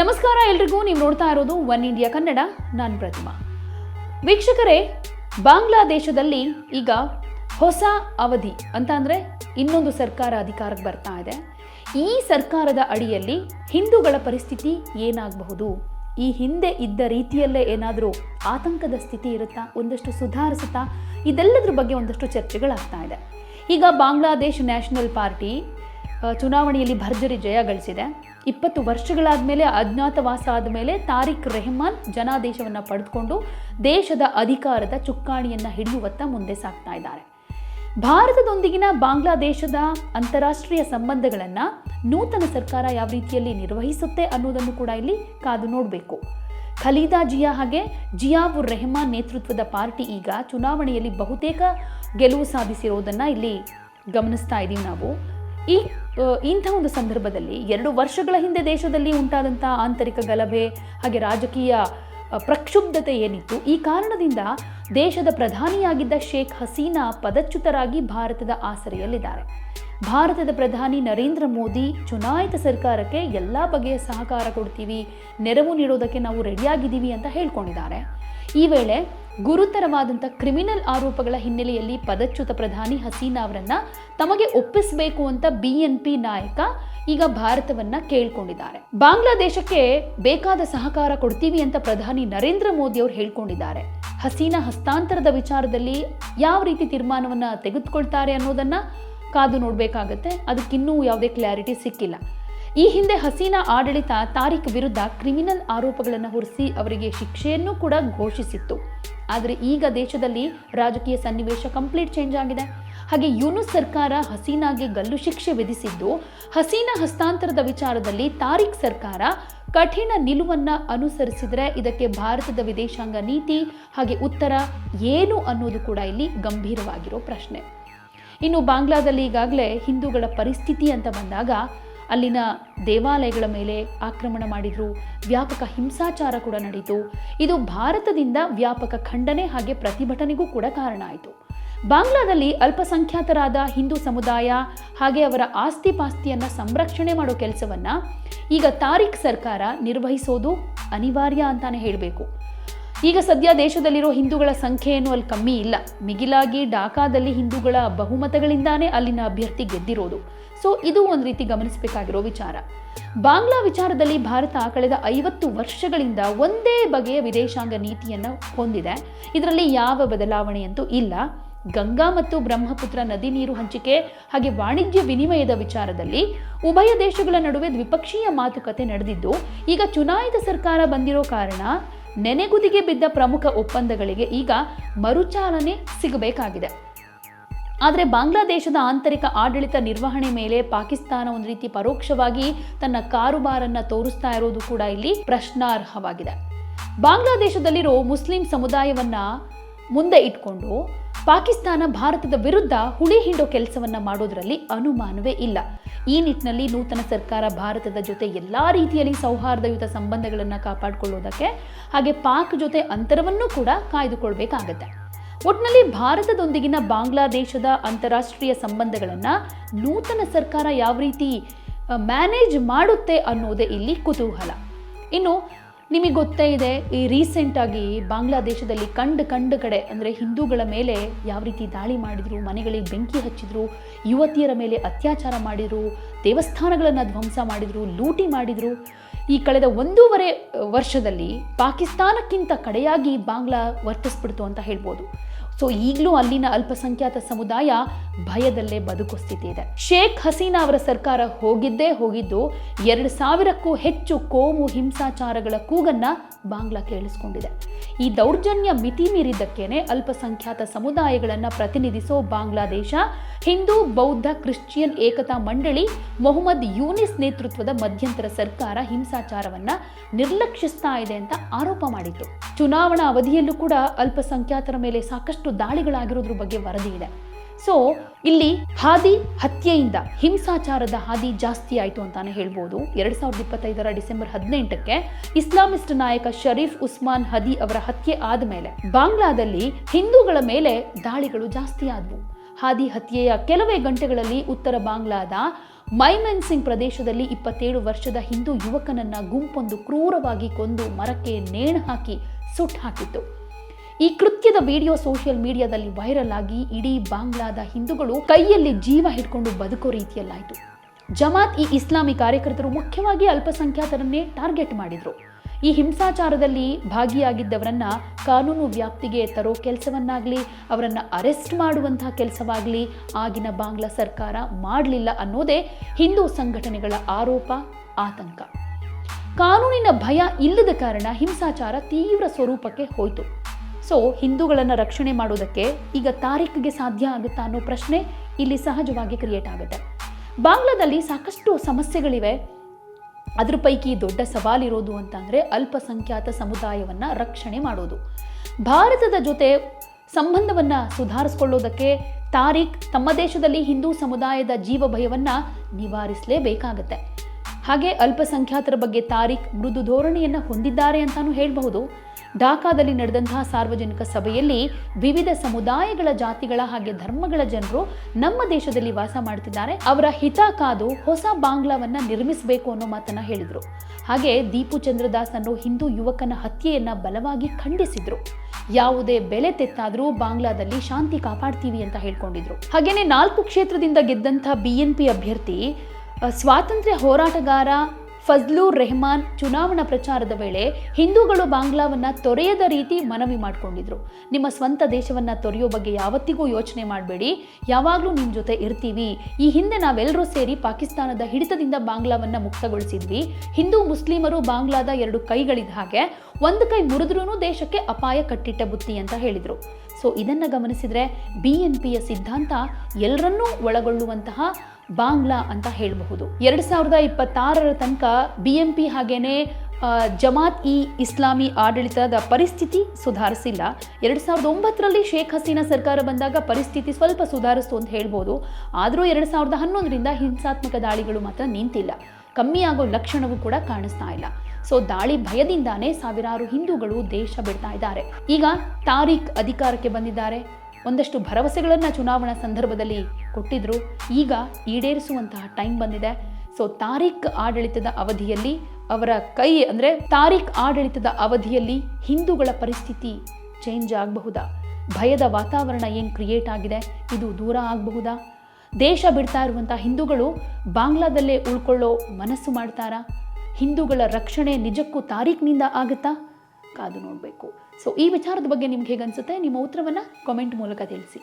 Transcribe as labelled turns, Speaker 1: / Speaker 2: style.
Speaker 1: ನಮಸ್ಕಾರ ಎಲ್ರಿಗೂ, ನೀವು ನೋಡ್ತಾ ಇರೋದು ಒನ್ ಇಂಡಿಯಾ ಕನ್ನಡ, ನಾನು ಪ್ರತಿಮಾ. ವೀಕ್ಷಕರೇ, ಬಾಂಗ್ಲಾದೇಶದಲ್ಲಿ ಈಗ ಹೊಸ ಅವಧಿ ಅಂತ ಅಂದರೆ ಇನ್ನೊಂದು ಸರ್ಕಾರ ಅಧಿಕಾರಕ್ಕೆ ಬರ್ತಾ ಇದೆ. ಈ ಸರ್ಕಾರದ ಅಡಿಯಲ್ಲಿ ಹಿಂದೂಗಳ ಪರಿಸ್ಥಿತಿ ಏನಾಗಬಹುದು? ಈ ಹಿಂದೆ ಇದ್ದ ರೀತಿಯಲ್ಲೇ ಏನಾದರೂ ಆತಂಕದ ಸ್ಥಿತಿ ಇರುತ್ತಾ? ಒಂದಷ್ಟು ಸುಧಾರಿಸುತ್ತಾ? ಇದೆಲ್ಲದರ ಬಗ್ಗೆ ಒಂದಷ್ಟು ಚರ್ಚೆಗಳಾಗ್ತಾ ಇದೆ. ಈಗ ಬಾಂಗ್ಲಾದೇಶ್ ನ್ಯಾಷನಲ್ ಪಾರ್ಟಿ ಚುನಾವಣೆಯಲ್ಲಿ ಭರ್ಜರಿ ಜಯ ಗಳಿಸಿದೆ. ಇಪ್ಪತ್ತು ವರ್ಷಗಳಾದ ಮೇಲೆ ಅಜ್ಞಾತವಾಸ ಆದ ಮೇಲೆ ತಾರಿಕ್ ರೆಹಮಾನ್ ಜನಾದೇಶವನ್ನು ಪಡೆದುಕೊಂಡು ದೇಶದ ಅಧಿಕಾರದ ಚುಕ್ಕಾಣಿಯನ್ನು ಹಿಡಿಯುವತ್ತ ಮುಂದೆ ಸಾಗ್ತಾ ಇದ್ದಾರೆ. ಭಾರತದೊಂದಿಗಿನ ಬಾಂಗ್ಲಾದೇಶದ ಅಂತಾರಾಷ್ಟ್ರೀಯ ಸಂಬಂಧಗಳನ್ನು ನೂತನ ಸರ್ಕಾರ ಯಾವ ರೀತಿಯಲ್ಲಿ ನಿರ್ವಹಿಸುತ್ತೆ ಅನ್ನೋದನ್ನು ಕೂಡ ಇಲ್ಲಿ ಕಾದು ನೋಡಬೇಕು. ಖಲೀದಾ ಜಿಯಾ ಹಾಗೆ ಜಿಯಾವುರ್ ರೆಹಮಾನ್ ನೇತೃತ್ವದ ಪಾರ್ಟಿ ಈಗ ಚುನಾವಣೆಯಲ್ಲಿ ಬಹುತೇಕ ಗೆಲುವು ಸಾಧಿಸಿರೋದನ್ನು ಇಲ್ಲಿ ಗಮನಿಸ್ತಾ ಇದ್ದೀವಿ ನಾವು. ಈ ಇಂಥ ಒಂದು ಸಂದರ್ಭದಲ್ಲಿ ಎರಡು ವರ್ಷಗಳ ಹಿಂದೆ ದೇಶದಲ್ಲಿ ಉಂಟಾದಂಥ ಆಂತರಿಕ ಗಲಭೆ, ಹಾಗೆ ರಾಜಕೀಯ ಪ್ರಕ್ಷುಬ್ಧತೆ ಏನಿತ್ತು, ಈ ಕಾರಣದಿಂದ ದೇಶದ ಪ್ರಧಾನಿಯಾಗಿದ್ದ ಶೇಖ್ ಹಸೀನಾ ಪದಚ್ಯುತರಾಗಿ ಭಾರತದ ಆಸರೆಯಲ್ಲಿದ್ದಾರೆ. ಭಾರತದ ಪ್ರಧಾನಿ ನರೇಂದ್ರ ಮೋದಿ, ಚುನಾಯಿತ ಸರ್ಕಾರಕ್ಕೆ ಎಲ್ಲ ಬಗೆಯ ಸಹಕಾರ ಕೊಡ್ತೀವಿ, ನೆರವು ನೀಡೋದಕ್ಕೆ ನಾವು ರೆಡಿಯಾಗಿದ್ದೀವಿ ಅಂತ ಹೇಳ್ಕೊಂಡಿದ್ದಾರೆ. ಈ ವೇಳೆ ಗುರುತರವಾದಂಥ ಕ್ರಿಮಿನಲ್ ಆರೋಪಗಳ ಹಿನ್ನೆಲೆಯಲ್ಲಿ ಪದಚ್ಯುತ ಪ್ರಧಾನಿ ಹಸೀನಾ ಅವರನ್ನ ತಮಗೆ ಒಪ್ಪಿಸಬೇಕು ಅಂತ ಬಿ ಎನ್ ಪಿ ನಾಯಕ ಈಗ ಭಾರತವನ್ನ ಕೇಳ್ಕೊಂಡಿದ್ದಾರೆ. ಬಾಂಗ್ಲಾದೇಶಕ್ಕೆ ಬೇಕಾದ ಸಹಕಾರ ಕೊಡ್ತೀವಿ ಅಂತ ಪ್ರಧಾನಿ ನರೇಂದ್ರ ಮೋದಿ ಅವರು ಹೇಳ್ಕೊಂಡಿದ್ದಾರೆ. ಹಸೀನಾ ಹಸ್ತಾಂತರದ ವಿಚಾರದಲ್ಲಿ ಯಾವ ರೀತಿ ತೀರ್ಮಾನವನ್ನು ತೆಗೆದುಕೊಳ್ತಾರೆ ಅನ್ನೋದನ್ನ ಕಾದು ನೋಡಬೇಕಾಗತ್ತೆ. ಅದಕ್ಕಿನ್ನೂ ಯಾವುದೇ ಕ್ಲಾರಿಟಿ ಸಿಕ್ಕಿಲ್ಲ. ಈ ಹಿಂದೆ ಹಸೀನಾ ಆಡಳಿತ ತಾರಿಕ್ ವಿರುದ್ಧ ಕ್ರಿಮಿನಲ್ ಆರೋಪಗಳನ್ನು ಹೊರಿಸಿ ಅವರಿಗೆ ಶಿಕ್ಷೆಯನ್ನು ಕೂಡ ಘೋಷಿಸಿತ್ತು. ಆದರೆ ಈಗ ದೇಶದಲ್ಲಿ ರಾಜಕೀಯ ಸನ್ನಿವೇಶ ಕಂಪ್ಲೀಟ್ ಚೇಂಜ್ ಆಗಿದೆ. ಹಾಗೆ ಯೂನುಸ್ ಸರ್ಕಾರ ಹಸೀನಾಗೆ ಗಲ್ಲು ಶಿಕ್ಷೆ ವಿಧಿಸಿದ್ದು, ಹಸೀನಾ ಹಸ್ತಾಂತರದ ವಿಚಾರದಲ್ಲಿ ತಾರಿಕ್ ಸರ್ಕಾರ ಕಠಿಣ ನಿಲುವನ್ನ ಅನುಸರಿಸಿದರೆ ಇದಕ್ಕೆ ಭಾರತದ ವಿದೇಶಾಂಗ ನೀತಿ ಹಾಗೆ ಉತ್ತರ ಏನು ಅನ್ನೋದು ಕೂಡ ಇಲ್ಲಿ ಗಂಭೀರವಾಗಿರೋ ಪ್ರಶ್ನೆ. ಇನ್ನು ಬಾಂಗ್ಲಾದಲ್ಲಿ ಈಗಾಗಲೇ ಹಿಂದೂಗಳ ಪರಿಸ್ಥಿತಿ ಅಂತ ಬಂದಾಗ ಅಲ್ಲಿನ ದೇವಾಲಯಗಳ ಮೇಲೆ ಆಕ್ರಮಣ ಮಾಡಿದ್ರು. ವ್ಯಾಪಕ ಹಿಂಸಾಚಾರ ಕೂಡ ನಡೆಯಿತು. ಇದು ಭಾರತದಿಂದ ವ್ಯಾಪಕ ಖಂಡನೆ ಹಾಗೆ ಪ್ರತಿಭಟನೆಗೂ ಕೂಡ ಕಾರಣ ಆಯಿತು. ಬಾಂಗ್ಲಾದಲ್ಲಿ ಅಲ್ಪಸಂಖ್ಯಾತರಾದ ಹಿಂದೂ ಸಮುದಾಯ ಹಾಗೆ ಅವರ ಆಸ್ತಿ ಪಾಸ್ತಿಯನ್ನು ಸಂರಕ್ಷಣೆ ಮಾಡೋ ಕೆಲಸವನ್ನ ಈಗ ತಾರಿಕ್ ಸರ್ಕಾರ ನಿರ್ವಹಿಸೋದು ಅನಿವಾರ್ಯ ಅಂತಾನೆ ಹೇಳಬೇಕು. ಈಗ ಸದ್ಯ ದೇಶದಲ್ಲಿರೋ ಹಿಂದೂಗಳ ಸಂಖ್ಯೆ ಏನು ಅಲ್ಲಿ ಕಮ್ಮಿ ಇಲ್ಲ. ಮಿಗಿಲಾಗಿ ಢಾಕಾದಲ್ಲಿ ಹಿಂದೂಗಳ ಬಹುಮತಗಳಿಂದಾನೇ ಅಲ್ಲಿನ ಅಭ್ಯರ್ಥಿ ಗೆದ್ದಿರೋದು. ಸೊ ಇದು ಒಂದು ರೀತಿ ಗಮನಿಸಬೇಕಾಗಿರೋ ವಿಚಾರ. ಬಾಂಗ್ಲಾ ವಿಚಾರದಲ್ಲಿ ಭಾರತ ಕಳೆದ ಐವತ್ತು ವರ್ಷಗಳಿಂದ ಒಂದೇ ಬಗೆಯ ವಿದೇಶಾಂಗ ನೀತಿಯನ್ನು ಹೊಂದಿದೆ. ಇದರಲ್ಲಿ ಯಾವ ಬದಲಾವಣೆಯಂತೂ ಇಲ್ಲ. ಗಂಗಾ ಮತ್ತು ಬ್ರಹ್ಮಪುತ್ರ ನದಿ ನೀರು ಹಂಚಿಕೆ ಹಾಗೆ ವಾಣಿಜ್ಯ ವಿನಿಮಯದ ವಿಚಾರದಲ್ಲಿ ಉಭಯ ದೇಶಗಳ ನಡುವೆ ದ್ವಿಪಕ್ಷೀಯ ಮಾತುಕತೆ ನಡೆದಿದ್ದು, ಈಗ ಚುನಾಯಿತ ಸರ್ಕಾರ ಬಂದಿರೋ ಕಾರಣ ನೆನೆಗುದಿಗೆ ಬಿದ್ದ ಪ್ರಮುಖ ಒಪ್ಪಂದಗಳಿಗೆ ಈಗ ಮರುಚಾಲನೆ ಸಿಗಬೇಕಾಗಿದೆ. ಆದರೆ ಬಾಂಗ್ಲಾದೇಶದ ಆಂತರಿಕ ಆಡಳಿತ ನಿರ್ವಹಣೆ ಮೇಲೆ ಪಾಕಿಸ್ತಾನ ಒಂದು ರೀತಿ ಪರೋಕ್ಷವಾಗಿ ತನ್ನ ಕಾರುಬಾರನ್ನ ತೋರಿಸ್ತಾ ಇರೋದು ಕೂಡ ಇಲ್ಲಿ ಪ್ರಶ್ನಾರ್ಹವಾಗಿದೆ. ಬಾಂಗ್ಲಾದೇಶದಲ್ಲಿರೋ ಮುಸ್ಲಿಂ ಸಮುದಾಯವನ್ನ ಮುಂದೆ ಇಟ್ಕೊಂಡು ಪಾಕಿಸ್ತಾನ ಭಾರತದ ವಿರುದ್ಧ ಹುಳಿ ಹಿಂಡೋ ಕೆಲಸವನ್ನ ಮಾಡೋದರಲ್ಲಿ ಅನುಮಾನವೇ ಇಲ್ಲ. ಈ ನಿಟ್ಟಿನಲ್ಲಿ ನೂತನ ಸರ್ಕಾರ ಭಾರತದ ಜೊತೆ ಎಲ್ಲ ರೀತಿಯಲ್ಲಿ ಸೌಹಾರ್ದಯುತ ಸಂಬಂಧಗಳನ್ನು ಕಾಪಾಡಿಕೊಳ್ಳೋದಕ್ಕೆ ಹಾಗೆ ಪಾಕ್ ಜೊತೆ ಅಂತರವನ್ನು ಕೂಡ ಕಾಯ್ದುಕೊಳ್ಬೇಕಾಗತ್ತೆ. ಒಟ್ಟಿನಲ್ಲಿ ಭಾರತದೊಂದಿಗಿನ ಬಾಂಗ್ಲಾದೇಶದ ಅಂತಾರಾಷ್ಟ್ರೀಯ ಸಂಬಂಧಗಳನ್ನು ನೂತನ ಸರ್ಕಾರ ಯಾವ ರೀತಿ ಮ್ಯಾನೇಜ್ ಮಾಡುತ್ತೆ ಅನ್ನೋದೇ ಇಲ್ಲಿ ಕುತೂಹಲ. ಇನ್ನು ನಿಮಗೆ ಗೊತ್ತೇ ಇದೆ, ಈ ರೀಸೆಂಟಾಗಿ ಬಾಂಗ್ಲಾದೇಶದಲ್ಲಿ ಕಂಡು ಕಂಡ ಕಡೆ ಅಂದರೆ ಹಿಂದೂಗಳ ಮೇಲೆ ಯಾವ ರೀತಿ ದಾಳಿ ಮಾಡಿದರು, ಮನೆಗಳಿಗೆ ಬೆಂಕಿ ಹಚ್ಚಿದ್ರು, ಯುವತಿಯರ ಮೇಲೆ ಅತ್ಯಾಚಾರ ಮಾಡಿದರು, ದೇವಸ್ಥಾನಗಳನ್ನು ಧ್ವಂಸ ಮಾಡಿದರು, ಲೂಟಿ ಮಾಡಿದರು. ಈ ಕಳೆದ ಒಂದೂವರೆ ವರ್ಷದಲ್ಲಿ ಪಾಕಿಸ್ತಾನಕ್ಕಿಂತ ಕಡೆಯಾಗಿ ಬಾಂಗ್ಲಾ ವರ್ತಿಸ್ಬಿಡ್ತು ಅಂತ ಹೇಳ್ಬೋದು. ಸೊ ಈಗಲೂ ಅಲ್ಲಿನ ಅಲ್ಪಸಂಖ್ಯಾತ ಸಮುದಾಯ ಭಯದಲ್ಲೇ ಬದುಕು ಸ್ಥಿತಿ ಇದೆ. ಶೇಖ್ ಹಸೀನಾ ಅವರ ಸರ್ಕಾರ ಹೋಗಿದ್ದೇ ಹೋಗಿದ್ದು ಎರಡು ಸಾವಿರಕ್ಕೂ ಹೆಚ್ಚು ಕೋಮು ಹಿಂಸಾಚಾರಗಳ ಕೂಗನ್ನ ಬಾಂಗ್ಲಾ ಕೇಳಿಸ್ಕೊಂಡಿದೆ. ಈ ದೌರ್ಜನ್ಯ ಮಿತಿ ಮೀರಿದ್ದಕ್ಕೇನೆ ಅಲ್ಪಸಂಖ್ಯಾತ ಸಮುದಾಯಗಳನ್ನು ಪ್ರತಿನಿಧಿಸೋ ಬಾಂಗ್ಲಾದೇಶ, ಹಿಂದೂ, ಬೌದ್ಧ, ಕ್ರಿಶ್ಚಿಯನ್ ಏಕತಾ ಮಂಡಳಿ, ಮೊಹಮ್ಮದ್ ಯೂನಿಸ್ ನೇತೃತ್ವದ ಮಧ್ಯಂತರ ಸರ್ಕಾರ ಹಿಂಸಾಚಾರವನ್ನ ನಿರ್ಲಕ್ಷಿಸ್ತಾ ಇದೆ ಅಂತ ಆರೋಪ ಮಾಡಿತ್ತು. ಚುನಾವಣಾ ಅವಧಿಯಲ್ಲೂ ಕೂಡ ಅಲ್ಪಸಂಖ್ಯಾತರ ಮೇಲೆ ಸಾಕಷ್ಟು ದಾಳಿಗಳಾಗಿರೋದ್ರ ಬಗ್ಗೆ ವರದಿ ಇದೆ. ಸೊ ಇಲ್ಲಿ ಹಾದಿ ಹತ್ಯೆಯಿಂದ ಹಿಂಸಾಚಾರದ ಹಾದಿ ಜಾಸ್ತಿ ಆಯಿತು ಅಂತಾನೆ ಹೇಳ್ಬೋದು. ಎರಡ್ ಸಾವಿರದ ಇಪ್ಪತ್ತೈದರ ಡಿಸೆಂಬರ್ ಹದಿನೆಂಟಕ್ಕೆ ಇಸ್ಲಾಮಿಸ್ಟ್ ನಾಯಕ ಶರೀಫ್ ಉಸ್ಮಾನ್ ಹದಿ ಅವರ ಹತ್ಯೆ ಆದ ಮೇಲೆ ಬಾಂಗ್ಲಾದಲ್ಲಿ ಹಿಂದೂಗಳ ಮೇಲೆ ದಾಳಿಗಳು ಜಾಸ್ತಿ ಆದವು. ಹಾದಿ ಹತ್ಯೆಯ ಕೆಲವೇ ಗಂಟೆಗಳಲ್ಲಿ ಉತ್ತರ ಬಾಂಗ್ಲಾದ ಮೈಮನ್ ಸಿಂಗ್ ಪ್ರದೇಶದಲ್ಲಿ ಇಪ್ಪತ್ತೇಳು ವರ್ಷದ ಹಿಂದೂ ಯುವಕನನ್ನ ಗುಂಪೊಂದು ಕ್ರೂರವಾಗಿ ಕೊಂದು ಮರಕ್ಕೆ ನೇಣು ಹಾಕಿ ಸುಟ್ಟು ಹಾಕಿತ್ತು. ಈ ಕೃತ್ಯದ ವಿಡಿಯೋ ಸೋಷಿಯಲ್ ಮೀಡಿಯಾದಲ್ಲಿ ವೈರಲ್ ಆಗಿ ಇಡೀ ಬಾಂಗ್ಲಾದ ಹಿಂದೂಗಳು ಕೈಯಲ್ಲಿ ಜೀವ ಹಿಡ್ಕೊಂಡು ಬದುಕೋ ರೀತಿಯಲ್ಲಾಯಿತು. ಜಮಾತ್ ಈ ಇಸ್ಲಾಮಿ ಕಾರ್ಯಕರ್ತರು ಮುಖ್ಯವಾಗಿ ಅಲ್ಪಸಂಖ್ಯಾತರನ್ನೇ ಟಾರ್ಗೆಟ್ ಮಾಡಿದ್ರು. ಈ ಹಿಂಸಾಚಾರದಲ್ಲಿ ಭಾಗಿಯಾಗಿದ್ದವರನ್ನ ಕಾನೂನು ವ್ಯಾಪ್ತಿಗೆ ತರೋ ಕೆಲಸವನ್ನಾಗಲಿ, ಅವರನ್ನು ಅರೆಸ್ಟ್ ಮಾಡುವಂತಹ ಕೆಲಸವಾಗಲಿ ಆಗಿನ ಬಾಂಗ್ಲಾ ಸರ್ಕಾರ ಮಾಡಲಿಲ್ಲ ಅನ್ನೋದೇ ಹಿಂದೂ ಸಂಘಟನೆಗಳ ಆರೋಪ, ಆತಂಕ. ಕಾನೂನಿನ ಭಯ ಇಲ್ಲದ ಕಾರಣ ಹಿಂಸಾಚಾರ ತೀವ್ರ ಸ್ವರೂಪಕ್ಕೆ ಹೋಯಿತು. ಸೊ ಹಿಂದೂಗಳನ್ನು ರಕ್ಷಣೆ ಮಾಡೋದಕ್ಕೆ ಈಗ ತಾರೀಖ್ಗೆ ಸಾಧ್ಯ ಆಗುತ್ತಾ ಅನ್ನೋ ಪ್ರಶ್ನೆ ಇಲ್ಲಿ ಸಹಜವಾಗಿ ಕ್ರಿಯೇಟ್ ಆಗುತ್ತೆ. ಬಾಂಗ್ಲಾದಲ್ಲಿ ಸಾಕಷ್ಟು ಸಮಸ್ಯೆಗಳಿವೆ. ಅದ್ರ ಪೈಕಿ ದೊಡ್ಡ ಸವಾಲಿರೋದು ಅಂತಂದರೆ ಅಲ್ಪಸಂಖ್ಯಾತ ಸಮುದಾಯವನ್ನು ರಕ್ಷಣೆ ಮಾಡೋದು. ಭಾರತದ ಜೊತೆ ಸಂಬಂಧವನ್ನು ಸುಧಾರಿಸ್ಕೊಳ್ಳೋದಕ್ಕೆ ತಾರೀಖ್ ತಮ್ಮ ದೇಶದಲ್ಲಿ ಹಿಂದೂ ಸಮುದಾಯದ ಜೀವ ಭಯವನ್ನು ನಿವಾರಿಸಲೇಬೇಕಾಗತ್ತೆ. ಹಾಗೆ ಅಲ್ಪಸಂಖ್ಯಾತರ ಬಗ್ಗೆ ತಾರೀಖ್ ಮೃದು ಧೋರಣೆಯನ್ನು ಹೊಂದಿದ್ದಾರೆ ಅಂತಾನೂ ಹೇಳಬಹುದು. ಢಾಕಾದಲ್ಲಿ ನಡೆದಂತಹ ಸಾರ್ವಜನಿಕ ಸಭೆಯಲ್ಲಿ ವಿವಿಧ ಸಮುದಾಯಗಳ ಜಾತಿಗಳ ಹಾಗೆ ಧರ್ಮಗಳ ಜನರು ನಮ್ಮ ದೇಶದಲ್ಲಿ ವಾಸ ಮಾಡ್ತಿದ್ದಾರೆ ಅವರ ಹಿತ ಕಾದು ಹೊಸ ಬಾಂಗ್ಲಾವನ್ನ ನಿರ್ಮಿಸಬೇಕು ಅನ್ನೋ ಮಾತನ್ನ ಹೇಳಿದರು. ಹಾಗೆ ದೀಪು ಚಂದ್ರದಾಸ್ ಅನ್ನೋ ಹಿಂದೂ ಯುವಕನ ಹತ್ಯೆಯನ್ನ ಬಲವಾಗಿ ಖಂಡಿಸಿದ್ರು. ಯಾವುದೇ ಬೆಲೆ ತೆತ್ತಾದರೂ ಬಾಂಗ್ಲಾದಲ್ಲಿ ಶಾಂತಿ ಕಾಪಾಡ್ತೀವಿ ಅಂತ ಹೇಳ್ಕೊಂಡಿದ್ರು. ಹಾಗೇನೆ ನಾಲ್ಕು ಕ್ಷೇತ್ರದಿಂದ ಗೆದ್ದಂಥ ಬಿ ಎನ್ ಪಿ ಅಭ್ಯರ್ಥಿ ಸ್ವಾತಂತ್ರ್ಯ ಹೋರಾಟಗಾರ ಫಜ್ಲೂರ್ ರೆಹಮಾನ್ ಚುನಾವಣಾ ಪ್ರಚಾರದ ವೇಳೆ ಹಿಂದೂಗಳು ಬಾಂಗ್ಲಾವನ್ನ ತೊರೆಯದ ರೀತಿ ಮನವಿ ಮಾಡಿಕೊಂಡಿದ್ರು. ನಿಮ್ಮ ಸ್ವಂತ ದೇಶವನ್ನ ತೊರೆಯೋ ಬಗ್ಗೆ ಯಾವತ್ತಿಗೂ ಯೋಚನೆ ಮಾಡಬೇಡಿ. ಯಾವಾಗಲೂ ನಿಮ್ಮ ಜೊತೆ ಇರ್ತೀವಿ. ಈ ಹಿಂದೆ ನಾವೆಲ್ಲರೂ ಸೇರಿ ಪಾಕಿಸ್ತಾನದ ಹಿಡಿತದಿಂದ ಬಾಂಗ್ಲಾವನ್ನ ಮುಕ್ತಗೊಳಿಸಿದ್ವಿ. ಹಿಂದೂ ಮುಸ್ಲಿಮರು ಬಾಂಗ್ಲಾದ ಎರಡು ಕೈಗಳಿದ ಹಾಗೆ, ಒಂದು ಕೈ ಮುರಿದ್ರೂ ದೇಶಕ್ಕೆ ಅಪಾಯ ಕಟ್ಟಿಟ್ಟ ಬುತ್ತಿ ಅಂತ ಹೇಳಿದರು. ಸೊ ಇದನ್ನು ಗಮನಿಸಿದರೆ ಬಿ ಎನ್ ಪಿಯ ಸಿದ್ಧಾಂತ ಎಲ್ಲರನ್ನೂ ಒಳಗೊಳ್ಳುವಂತಹ ಬಾಂಗ್ಲಾ ಅಂತ ಹೇಳಬಹುದು. ಎರಡು ಸಾವಿರದ ಇಪ್ಪತ್ತಾರರ ತನಕ ಬಿ ಎಂ ಪಿ ಹಾಗೇನೆ ಜಮಾತ್ ಇ ಇಸ್ಲಾಮಿ ಆಡಳಿತದ ಪರಿಸ್ಥಿತಿ ಸುಧಾರಿಸಿಲ್ಲ. ಎರಡು ಸಾವಿರದ ಒಂಬತ್ತರಲ್ಲಿ ಶೇಖ್ ಹಸೀನಾ ಸರ್ಕಾರ ಬಂದಾಗ ಪರಿಸ್ಥಿತಿ ಸ್ವಲ್ಪ ಸುಧಾರಿಸ್ತು ಅಂತ ಹೇಳ್ಬೋದು. ಆದರೂ ಎರಡು ಸಾವಿರದ ಹನ್ನೊಂದರಿಂದ ಹಿಂಸಾತ್ಮಕ ದಾಳಿಗಳು ಮಾತ್ರ ನಿಂತಿಲ್ಲ. ಕಮ್ಮಿ ಆಗೋ ಲಕ್ಷಣವೂ ಕೂಡ ಕಾಣಿಸ್ತಾ ಇಲ್ಲ. ಸೊ ದಾಳಿ ಭಯದಿಂದಾನೇ ಸಾವಿರಾರು ಹಿಂದೂಗಳು ದೇಶ ಬಿಡ್ತಾ ಇದ್ದಾರೆ. ಈಗ ತಾರೀಖ್ ಅಧಿಕಾರಕ್ಕೆ ಬಂದಿದ್ದಾರೆ. ಒಂದಷ್ಟು ಭರವಸೆಗಳನ್ನು ಚುನಾವಣಾ ಸಂದರ್ಭದಲ್ಲಿ ಕೊಟ್ಟಿದ್ರು. ಈಗ ಈಡೇರಿಸುವಂತಹ ಟೈಮ್ ಬಂದಿದೆ. ಸೊ ತಾರೀಖ್ ಆಡಳಿತದ ಅವಧಿಯಲ್ಲಿ ಅವರ ಕೈ ಅಂದರೆ ತಾರೀಖ್ ಆಡಳಿತದ ಅವಧಿಯಲ್ಲಿ ಹಿಂದೂಗಳ ಪರಿಸ್ಥಿತಿ ಚೇಂಜ್ ಆಗಬಹುದಾ? ಭಯದ ವಾತಾವರಣ ಏನು ಕ್ರಿಯೇಟ್ ಆಗಿದೆ? ಇದು ದೂರ ಆಗಬಹುದಾ? ದೇಶ ಬಿಡ್ತಾ ಇರುವಂಥ ಹಿಂದೂಗಳು ಬಾಂಗ್ಲಾದಲ್ಲೇ ಉಳ್ಕೊಳ್ಳೋ ಮನಸ್ಸು ಮಾಡ್ತಾರಾ? ಹಿಂದೂಗಳ ರಕ್ಷಣೆ ನಿಜಕ್ಕೂ ತಾರೀಖಿನಿಂದ ಆಗುತ್ತಾ? ಕಾದು ನೋಡಬೇಕು. ಸೊ ಈ ವಿಚಾರದ ಬಗ್ಗೆ ನಿಮ್ಗೆ ಹೇಗನ್ಸುತ್ತೆ? ನಿಮ್ಮ ಉತ್ತರವನ್ನು ಕಾಮೆಂಟ್ ಮೂಲಕ ತಿಳಿಸಿ.